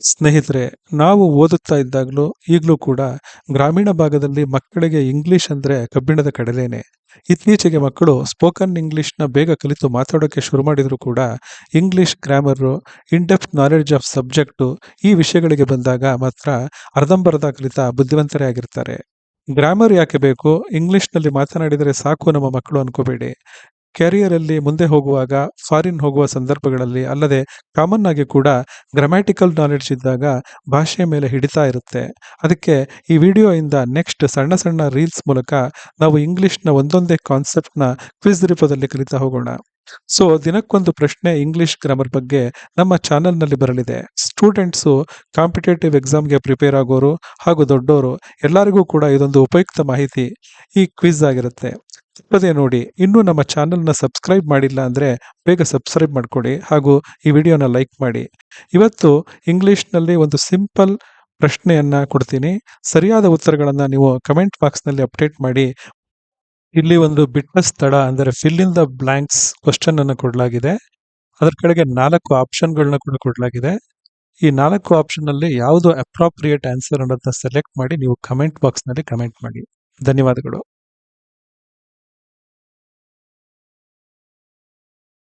ಸ್ನೇಹಿತರೆ, ನಾವು ಓದುತ್ತಾ ಇದ್ದಾಗಲೂ ಈಗಲೂ ಕೂಡ ಗ್ರಾಮೀಣ ಭಾಗದಲ್ಲಿ ಮಕ್ಕಳಿಗೆ ಇಂಗ್ಲಿಷ್ ಅಂದರೆ ಕಬ್ಬಿಣದ ಕಡಲೇನೆ. ಇತ್ತೀಚೆಗೆ ಮಕ್ಕಳು ಸ್ಪೋಕನ್ ಇಂಗ್ಲಿಷ್ನ ಬೇಗ ಕಲಿತು ಮಾತಾಡೋಕ್ಕೆ ಶುರು ಮಾಡಿದರೂ ಕೂಡ English grammar in depth knowledge of subject ಈ ವಿಷಯಗಳಿಗೆ ಬಂದಾಗ ಮಾತ್ರ ಅರ್ಧಂಬರ್ಧ ಕಲಿತ ಬುದ್ಧಿವಂತರೇ ಆಗಿರ್ತಾರೆ. ಗ್ರಾಮರ್ ಯಾಕೆ ಬೇಕು? ಇಂಗ್ಲಿಷ್ನಲ್ಲಿ ಮಾತನಾಡಿದರೆ ಸಾಕು ನಮ್ಮ ಮಕ್ಕಳು ಅನ್ಕೋಬೇಡಿ. ಕ್ಯಾರಿಯರ್ ಅಲ್ಲಿ ಮುಂದೆ ಹೋಗುವಾಗ, ಫಾರಿನ್ ಹೋಗುವ ಸಂದರ್ಭಗಳಲ್ಲಿ ಅಲ್ಲದೆ ಕಾಮನ್ ಆಗಿ ಕೂಡ ಗ್ರಾಮ್ಯಾಟಿಕಲ್ ನಾಲೆಡ್ಜ್ ಇದ್ದಾಗ ಭಾಷೆಯ ಮೇಲೆ ಹಿಡಿತಾ ಇರುತ್ತೆ. ಅದಕ್ಕೆ ಈ ವಿಡಿಯೋ ಇಂದ ನೆಕ್ಸ್ಟ್ ಸಣ್ಣ ಸಣ್ಣ ರೀಲ್ಸ್ ಮೂಲಕ ನಾವು ಇಂಗ್ಲಿಷ್ನ ಒಂದೊಂದೇ ಕಾನ್ಸೆಪ್ಟ್ನ ಕ್ವಿಜ್ ರೂಪದಲ್ಲಿ ಕಲಿತಾ ಹೋಗೋಣ. ಸೊ ದಿನಕ್ಕೊಂದು ಪ್ರಶ್ನೆ ಇಂಗ್ಲಿಷ್ ಗ್ರಾಮರ್ ಬಗ್ಗೆ ನಮ್ಮ ಚಾನೆಲ್ನಲ್ಲಿ ಬರಲಿದೆ. ಸ್ಟೂಡೆಂಟ್ಸು ಕಾಂಪಿಟೇಟಿವ್ ಎಕ್ಸಾಮ್ಗೆ ಪ್ರಿಪೇರ್ ಆಗೋರು ಹಾಗೂ ದೊಡ್ಡವರು ಎಲ್ಲರಿಗೂ ಕೂಡ ಇದೊಂದು ಉಪಯುಕ್ತ ಮಾಹಿತಿ ಈ ಕ್ವಿಜ್ ಆಗಿರುತ್ತೆ. ತಪ್ಪದೇ ನೋಡಿ, ಇನ್ನೂ ನಮ್ಮ ಚಾನಲ್ನ ಸಬ್ಸ್ಕ್ರೈಬ್ ಮಾಡಿಲ್ಲ ಅಂದರೆ ಬೇಗ ಸಬ್ಸ್ಕ್ರೈಬ್ ಮಾಡಿಕೊಡಿ ಹಾಗೂ ಈ ವಿಡಿಯೋನ ಲೈಕ್ ಮಾಡಿ. ಇವತ್ತು ಇಂಗ್ಲೀಷ್ನಲ್ಲಿ ಒಂದು ಸಿಂಪಲ್ ಪ್ರಶ್ನೆಯನ್ನು ಕೊಡ್ತೀನಿ. ಸರಿಯಾದ ಉತ್ತರಗಳನ್ನು ನೀವು ಕಮೆಂಟ್ ಬಾಕ್ಸ್ನಲ್ಲಿ ಅಪ್ಡೇಟ್ ಮಾಡಿ. ಇಲ್ಲಿ ಒಂದು ಬಿಟ್ಟ ಸ್ಥಳ ಅಂದರೆ fill in the blanks question ಅನ್ನು ಕೊಡಲಾಗಿದೆ. ಅದರ ಕೆಳಗೆ ನಾಲ್ಕು ಆಪ್ಷನ್ಗಳನ್ನ ಕೂಡ ಕೊಡಲಾಗಿದೆ. ಈ ನಾಲ್ಕು ಆಪ್ಷನ್ ಅಲ್ಲಿ ಯಾವುದು ಅಪ್ರಾಪ್ರಿಯೇಟ್ ಆನ್ಸರ್ ಅನ್ನೋದನ್ನ ಸೆಲೆಕ್ಟ್ ಮಾಡಿ ನೀವು ಕಮೆಂಟ್ ಬಾಕ್ಸ್ನಲ್ಲಿ ಕಮೆಂಟ್ ಮಾಡಿ. ಧನ್ಯವಾದಗಳು.